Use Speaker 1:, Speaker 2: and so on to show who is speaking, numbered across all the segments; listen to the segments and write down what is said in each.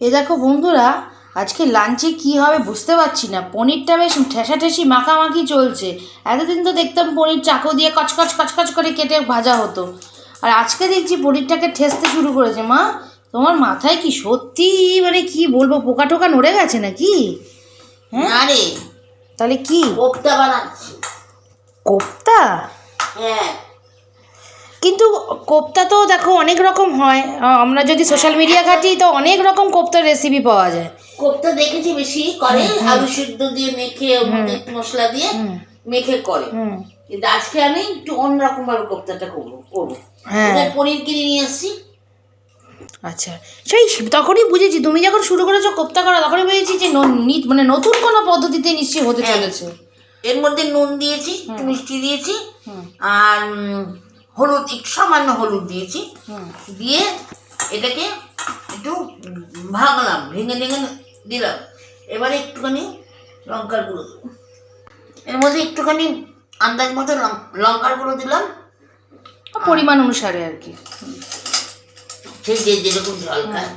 Speaker 1: এ দেখো বন্ধুরা আজকে লাঞ্চে কি হবে বুঝতে পারছি না। পনিরটা বেশ ঠেসাঠেসি মাখামাখি চলছে। এতদিন তো দেখতাম পনির চাকু দিয়ে কচকচ কচকচ করে কেটে ভাজা হতো। আর আজকে দেখছি পনিরটাকে ঠেসতে শুরু করেছে। মা তোমার মাথায় কি সত্যি মানে কি বলব পোকা টোকা নড়ে গেছে নাকি? হ্যাঁ?
Speaker 2: না রে।
Speaker 1: তাহলে কি?
Speaker 2: কোপ্তা বানাচ্ছি।
Speaker 1: কোপ্তা?
Speaker 2: হ্যাঁ।
Speaker 1: কিন্তু কোপ্তা তো দেখো অনেক রকম হয়। আমরা যদি সোশ্যাল মিডিয়া ঘাঁটি তো অনেক রকম কোপ্তার রেসিপি পাওয়া যায়।
Speaker 2: কোপ্তা দেখেছি বেশি করে আলু সিদ্ধ দিয়ে মেখে একটু মশলা দিয়ে মেখে করে। কিন্তু আজকে আমি একটু অন্যরকম ভাবে কোপ্তাটা করব করব।
Speaker 1: হ্যাঁ।
Speaker 2: পনির কিনে নিয়ে এসছি
Speaker 1: আচ্ছা। সেই তখনই বুঝেছি তুমি যখন শুরু করেছ কোপ্তা করা তখনই বুঝেছি যে মানে নতুন কোনো পদ্ধতিতে নিশ্চয়ই হতে
Speaker 2: হ্যাঁ।
Speaker 1: চলেছে।
Speaker 2: এর মধ্যে নুন দিয়েছি মিষ্টি দিয়েছি। আর হলুদ একটু সামান্য হলুদ দিয়েছি। দিয়ে এটাকে একটু ভাঙলাম ভেঙে ভেঙে দিলাম। এবারে একটুখানি লঙ্কার গুঁড়ো এর মধ্যে একটুখানি আন্দাজ মতো লঙ্কার গুঁড়ো দিলাম।
Speaker 1: পরিমাণ অনুসারে আর কি।
Speaker 2: সেই যে যেরকম জল খায়।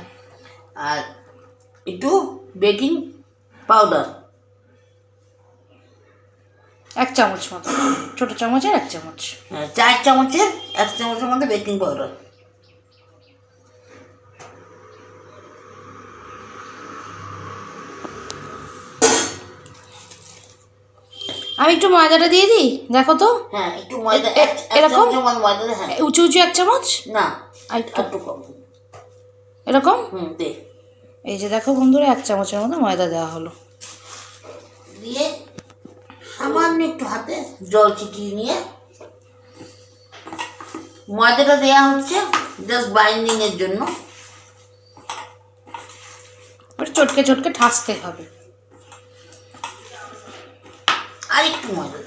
Speaker 2: আর একটু বেকিং পাউডার।
Speaker 1: এক চামচ মতো। ছোট চামচের এক চামচ।
Speaker 2: হ্যাঁ, চার চামচের এক চামচের মধ্যে বেকিং পাউডার।
Speaker 1: আমি একটু ময়দাটা দিয়ে দিই? দেখো তো।
Speaker 2: হ্যাঁ একটু ময়দা
Speaker 1: এরকম?
Speaker 2: হ্যাঁ।
Speaker 1: উঁচু উঁচু এক চামচ?
Speaker 2: না
Speaker 1: একটু।
Speaker 2: একটু কম।
Speaker 1: এরকম?
Speaker 2: হুম দে।
Speaker 1: এই যে দেখো বন্ধুরা এক চামচের মতো ময়দা দেওয়া হলো।
Speaker 2: দিয়ে সামান্য একটু হাতে জল ছিটিয়ে নিয়ে ময়দাটা দেওয়া হচ্ছে জাস্ট বাইন্ডিং এর জন্য।
Speaker 1: চটকে চটকে ঠাসতে হবে।
Speaker 2: আর একটু ময়দা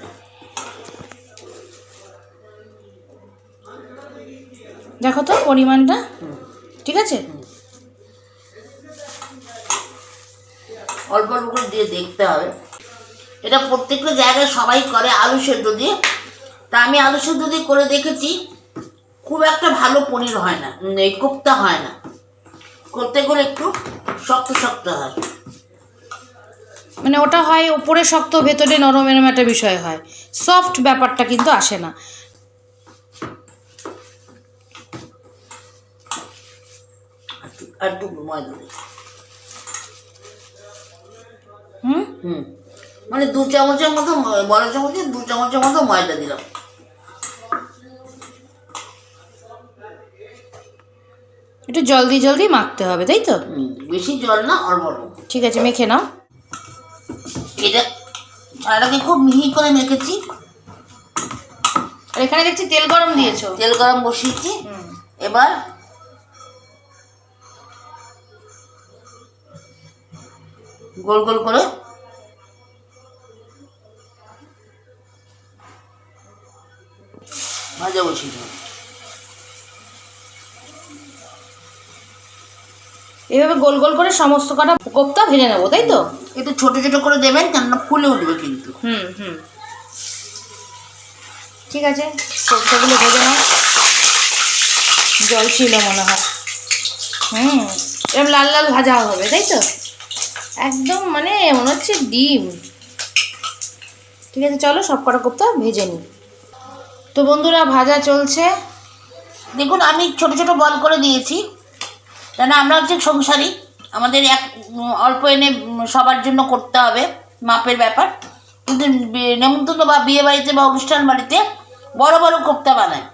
Speaker 1: দেখো তো পরিমাণটা। ঠিক আছে?
Speaker 2: অল্প অল্প করে দিয়ে দেখতে হবে। এটা প্রত্যেকটা জায়গায় সবাই করে আলু সেদ্ধ দিয়ে। তা আমি আলু সেদ্ধ দিয়ে করে দেখেছি খুব একটা ভালো পনির হয় না এই কোপ্তা হয় না। করতে গেলে একটু শক্ত শক্ত হয়।
Speaker 1: মানে ওটা হয় ওপরে শক্ত ভেতরে নরম এরম একটা বিষয় হয়। সফট ব্যাপারটা কিন্তু আসে না।
Speaker 2: আর
Speaker 1: হুম?
Speaker 2: হুম। মানে দু চামচের মতো বড় চামচে দু চামচের মতো ময়দা দিলাম।
Speaker 1: একটু জলদি জলদি মাখতে হবে তাই তো?
Speaker 2: বেশি জল না অল্প অল্প।
Speaker 1: ঠিক আছে মেখে নাও।
Speaker 2: এটা আটাকে খুব মিহি করে মেখেছি।
Speaker 1: আর এখানে দেখছি তেল গরম দিয়েছ।
Speaker 2: তেল গরম বসিয়েছি। এবার গোল গোল করে বসিয়ে দেবো
Speaker 1: এইভাবে গোল গোল করে সমস্ত কটা কোপ্তা ভেজে নেব তাই তো?
Speaker 2: একটু ছোট ছোট করে দেবেন কেননা ফুলে উঠবে কিন্তু।
Speaker 1: হুম হুম। ঠিক আছে কোপ্তাগুলো ভেজে নাও। জল ছিল মনে হয়। হুম এরকম লাল লাল ভাজা হবে তাই তো? একদম মানে মনে হচ্ছে ডিম। ঠিক আছে চলো সব কটা কোপ্তা ভেজে নিই। তো বন্ধুরা ভাজা চলছে।
Speaker 2: দেখুন আমি ছোট ছোট বল করে দিয়েছি। কেন আমরা হচ্ছে সংসারী। আমাদের এক অল্প এনে সবার জন্য করতে হবে মাপের ব্যাপার। কিন্তু নেমন্তন্ন বা বিয়ে বাড়িতে বা অনুষ্ঠান বাড়িতে বড় বড় কোপ্তা বানায়।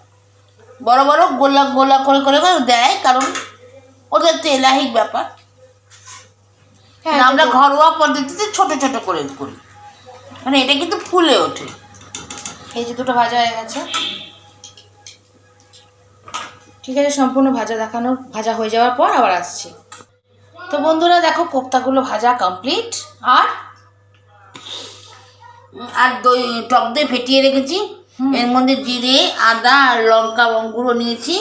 Speaker 2: বড় বড় গোলা গোলা করে করে করে দেয় কারণ ওদের তো এলাহিক ব্যাপার।
Speaker 1: হ্যাঁ
Speaker 2: আমরা ঘরোয়া পদ্ধতিতে ছোট ছোট করে করি। মানে এটা কিন্তু ফুলে ওঠে।
Speaker 1: এই যে দুটো ভাজা হয়ে গেছে। ঠিক আছে সম্পূর্ণ ভাজা দেখানোর ভাজা হয়ে যাওয়ার পর আবার আসছি। তো বন্ধুরা দেখো কোপ্তাগুলো ভাজা কমপ্লিট আর?
Speaker 2: আর দই টক দই ফেটিয়ে রেখেছি। এর মধ্যে জিরে আদা আর লঙ্কা গুঁড়ো নিয়েছি।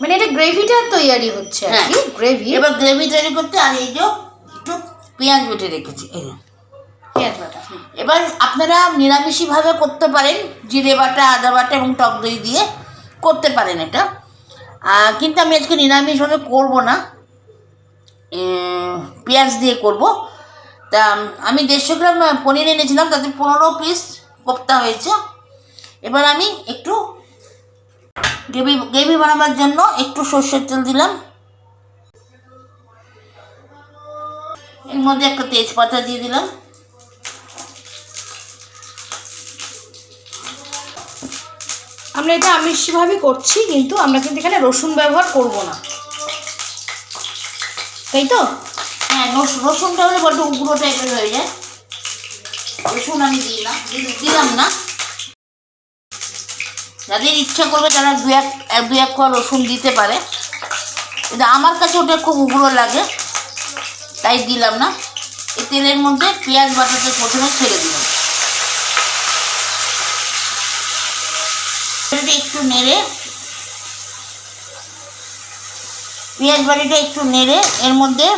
Speaker 1: মানে এটা গ্রেভিটা তৈরি হচ্ছে আর
Speaker 2: হ্যাঁ।
Speaker 1: কি? গ্রেভি
Speaker 2: এবার গ্রেভি তৈরি করতে আর এই যে একটু পেঁয়াজ বেটে রেখেছি। এই।
Speaker 1: পেঁয়াজ
Speaker 2: এবার আপনারা নিরামিষিভাবে করতে পারেন, জিরে বাটা, আদা বাটা এবং টক দই দিয়ে করতে পারেন এটা। কিন্তু আমি আজকে নিরামিষভাবে করব না। পেঁয়াজ দিয়ে করব। তা, আমি দেড়শো গ্রাম পনির এনেছিলাম, তাতে পনেরো পিস কোপ্তা হয়েছে। এবার আমি একটু গ্রেভি গ্রেভি বানাবার জন্য একটু সর্ষের তেল দিলাম। এর মধ্যে একটা তেজপাতা দিয়ে দিলাম।
Speaker 1: আমরা এটা আমিষভাবে করছি, কিন্তু আমরা কিন্তু এখানে রসুন ব্যবহার করব না। তাই তো?
Speaker 2: হ্যাঁ রস- রসুনটা হলে বড্ড উগ্র টাইপের হয়ে যায়। রসুন আমি দিই না দিলাম না। যাদের ইচ্ছা করবে তারা দু এক দু এক কোয়া রসুন দিতে পারে। কিন্তু আমার কাছে ওটা খুব উগ্র লাগে, তাই দিলাম না। এই তেলের মধ্যে পেঁয়াজ বাটাটা প্রথমে ছেড়ে দিলাম এটা একটু নেড়ে, পেঁয়াজ বাটিটা একটু নেড়ে, এর মধ্যে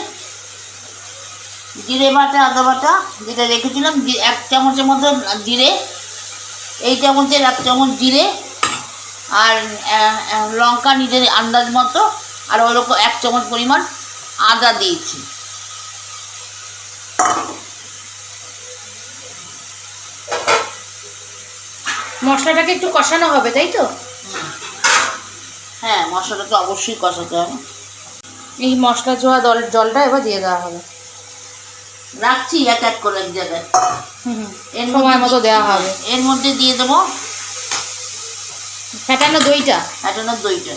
Speaker 2: জিরে বাটা, আদা বাটা যেটা রেখেছিলাম এক চামচের মতো জিরে, এই চামচের এক চামচ জিরে আর লঙ্কা নিজের আন্দাজ মতো, আর ওরকম এক চামচ পরিমাণ আদা দিয়েছি।
Speaker 1: মশলাটাকে একটু কষানো হবে তাই তো?
Speaker 2: হ্যাঁ মশলাটাকে অবশ্যই কষাতে হবে।
Speaker 1: এই মশলা জোয়া দল জলটা এবার দিয়ে দেওয়া হবে।
Speaker 2: রাখছি এক এক করে এক জায়গায়।
Speaker 1: হুম হুম।
Speaker 2: এর
Speaker 1: সময় মতো দেওয়া হবে।
Speaker 2: এর মধ্যে দিয়ে দেবো
Speaker 1: ফ্যাটানো দইটা?
Speaker 2: ফ্যাটানোর দইটা।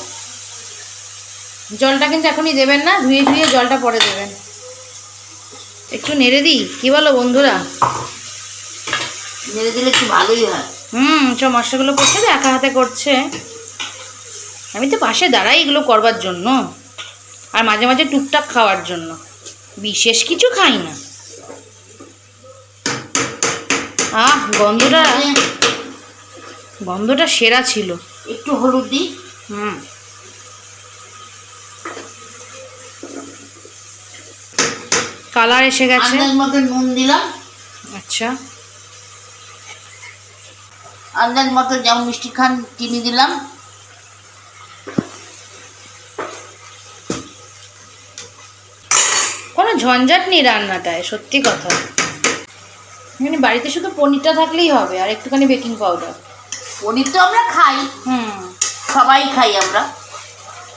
Speaker 1: জলটা কিন্তু এখনই দেবেন না ধুয়ে ধুয়ে জলটা পরে দেবেন। একটু নেড়ে দিই? কি বলো বন্ধুরা?
Speaker 2: নেড়ে দিলে একটু ভালোই হয়।
Speaker 1: হুম সব মশলাগুলো করছে তো একা হাতে করছে। আমি তো পাশে দাঁড়াই এগুলো করবার জন্য আর মাঝে মাঝে টুকটাক খাওয়ার জন্য। বিশেষ কিছু খাই না। আহ গন্ধটা গন্ধটা সেরা ছিল।
Speaker 2: একটু হলুদ দিই।
Speaker 1: হুম। কালার এসে গেছে।
Speaker 2: নুন দিলাম।
Speaker 1: আচ্ছা।
Speaker 2: আন্দাজ মতো যেমন মিষ্টি খান চিনি দিলাম।
Speaker 1: কোনো ঝঞ্ঝাট নেই রান্নাটায় সত্যি কথা। মানে বাড়িতে শুধু পনিরটা থাকলেই হবে আর একটুখানি বেকিং পাউডার
Speaker 2: পনির তো আমরা খাই।
Speaker 1: হুম।
Speaker 2: সবাই খাই আমরা।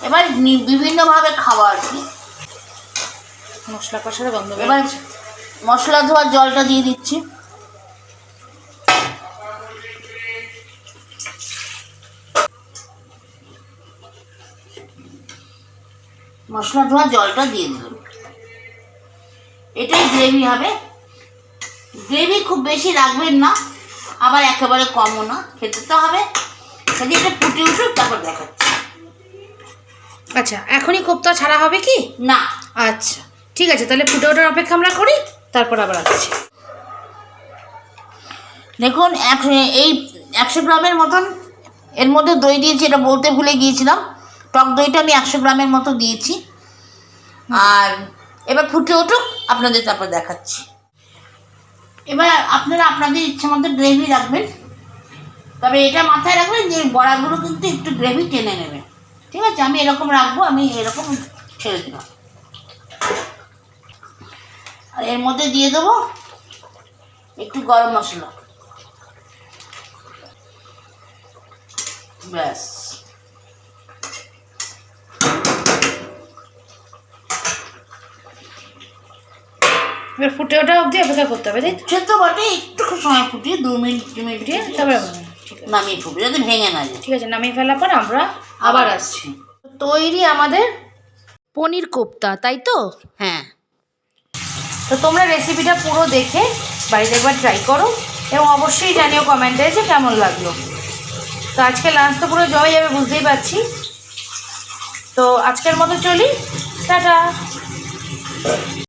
Speaker 2: এবার বিভিন্নভাবে খাওয়া আর কি।
Speaker 1: মশলা কষার গন্ধ
Speaker 2: এবার। মশলা ধোয়ার জলটা দিয়ে দিচ্ছি। মশলা ধোয়া জলটা দিয়ে দিলাম। এটাই গ্রেভি হবে। গ্রেভি খুব বেশি রাখবেন না আবার একেবারে কমও না খেতে তো হবে। যদি এটা ফুটে উঠুক তারপর দেখাচ্ছি।
Speaker 1: আচ্ছা এখনই কোপ্তা ছাড়া হবে কি?
Speaker 2: না।
Speaker 1: আচ্ছা ঠিক আছে তাহলে ফুটে ওঠার অপেক্ষা আমরা করি তারপর আবার আসছি।
Speaker 2: দেখুন এক এই একশো গ্রামের মতন এর মধ্যে দই দিয়েছি এটা বলতে ভুলে গিয়েছিলাম। টক দইটা আমি একশো গ্রামের মতো দিয়েছি। আর এবার ফুটে উঠুক, আপনাদের তারপর দেখাচ্ছি। এবার আপনারা আপনাদের ইচ্ছে মতো গ্রেভি রাখবেন। তবে এটা মাথায় রাখবেন যে বড়াগুলো কিন্তু একটু গ্রেভি টেনে নেবে। ঠিক আছে? আমি এরকম রাখব, আমি এরকম ছেড়ে দিলাম। আর এর মধ্যে দিয়ে দেবো একটু গরম মশলা। ব্যাস।
Speaker 1: এবার ফুটে ওঠা অবধি অপেক্ষা করতে হবে তাই
Speaker 2: সে তো বটে একটু সময় ফুটিয়ে দু মিনিট দু মিনিট
Speaker 1: দিয়ে তারপরে
Speaker 2: নামিয়ে ফুটবে যাতে ভেঙে না যায়।
Speaker 1: ঠিক আছে নামিয়ে ফেলার পর আমরা আবার আসছি। তৈরি আমাদের পনির কোপ্তা তাই তো?
Speaker 2: হ্যাঁ।
Speaker 1: তো তোমরা রেসিপিটা পুরো দেখে বাড়িতে একবার ট্রাই করো এবং অবশ্যই জানিও কমেন্টে যে কেমন লাগল। তো আজকে লাঞ্চ তো পুরো জমে যাবে বুঝতেই পারছি। তো আজকের মতো চলি টাটা।